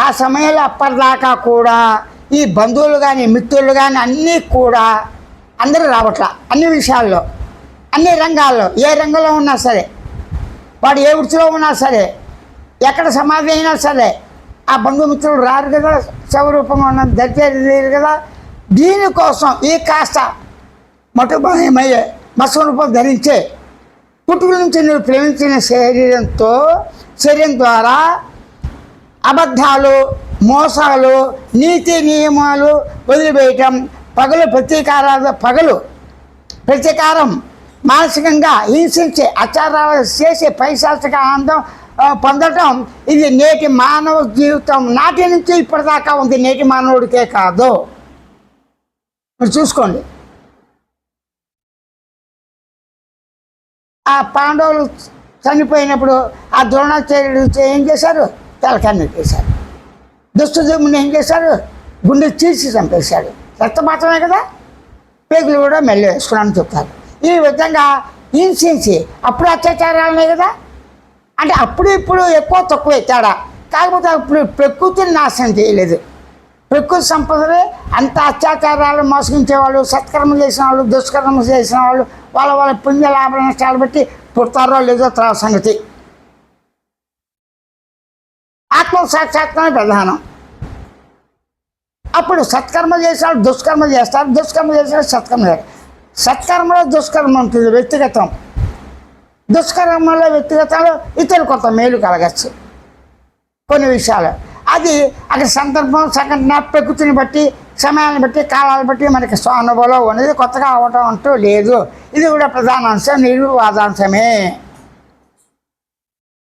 ఆ సమయంలో అప్పటిదాకా కూడా ఈ బంధువులు కానీ మిత్రులు కానీ అన్నీ కూడా అందరూ రావట్ల. అన్ని విషయాల్లో అన్ని రంగాల్లో ఏ రంగంలో ఉన్నా సరే వాడు ఏ వృత్తిలో ఉన్నా సరే ఎక్కడ సమాధి అయినా సరే ఆ బంధుమిత్రులు రారు కదా శవరూపంగా ఉన్న దరిచేది కదా. దీనికోసం ఈ కాస్త మటుమయమయ్యే మత్స్వరూపం ధరించే పుట్టుక నుంచి నువ్వు ప్రేమించిన శరీరంతో శరీరం ద్వారా అబద్ధాలు మోసాలు నీతి నియమాలు వదిలివేయటం పగలు ప్రతీకారాలు పగలు ప్రతీకారం మానసికంగా హింసించే అచారాలు చేసే పైశాచిక ఆనందం పొందటం ఇది నేటి మానవ జీవితం నాటి నుంచి ఇప్పటిదాకా ఉంది. నేటి మానవుడికే కాదు. మీరు చూసుకోండి. ఆ పాండవులు చనిపోయినప్పుడు ఆ ద్రోణాచార్యుడు ఏం చేశారు? తలకాయ చేశారు దుష్టదేవుని ఏం చేశారు? గుండె చీల్చి చంపేశాడు రక్తపాతమే కదా? పేగులు కూడా మెల్ల వేసుకున్నాను చెప్తారు. ఈ విధంగా హింసించి అప్పుడు అత్యాచారాలనే కదా? అంటే అప్పుడు ఇప్పుడు ఎక్కువ తక్కువ తేడా. కాకపోతే ఇప్పుడు ప్రకృతిని నాశనం చేయలేదు. ప్రకృతి సంపదలే అంత అత్యాచారాలు మోసగించేవాళ్ళు సత్కర్మలు చేసిన వాళ్ళు దుష్కర్మలు చేసిన వాళ్ళు వాళ్ళ వాళ్ళ పుణ్య లాభ నష్టాలు బట్టి పుడతారో లేదో తర్వాత సంగతి. ఆత్మ సాక్షాత్కారం ప్రధానం. అప్పుడు సత్కర్మ చేసిన దుష్కర్మ చేస్తారు. దుష్కర్మ చేసిన సత్కర్మ చేస్తారు సత్కర్మలో దుష్కర్మ ఉంటుంది వ్యక్తిగతం. దుష్కర్మలో వ్యక్తిగతంలో ఇతరులు కొంత మేలు కలగచ్చు. కొన్ని విషయాలు. అది అక్కడ సందర్భం సంఘటన ప్రకృతిని బట్టి సమయాన్ని బట్టి కాలాన్ని బట్టి మనకి స్వానుభవం అనేది కొత్తగా అవ్వటం అంటూ లేదు. ఇది కూడా ప్రధాన అంశం నిర్వాదాంశమే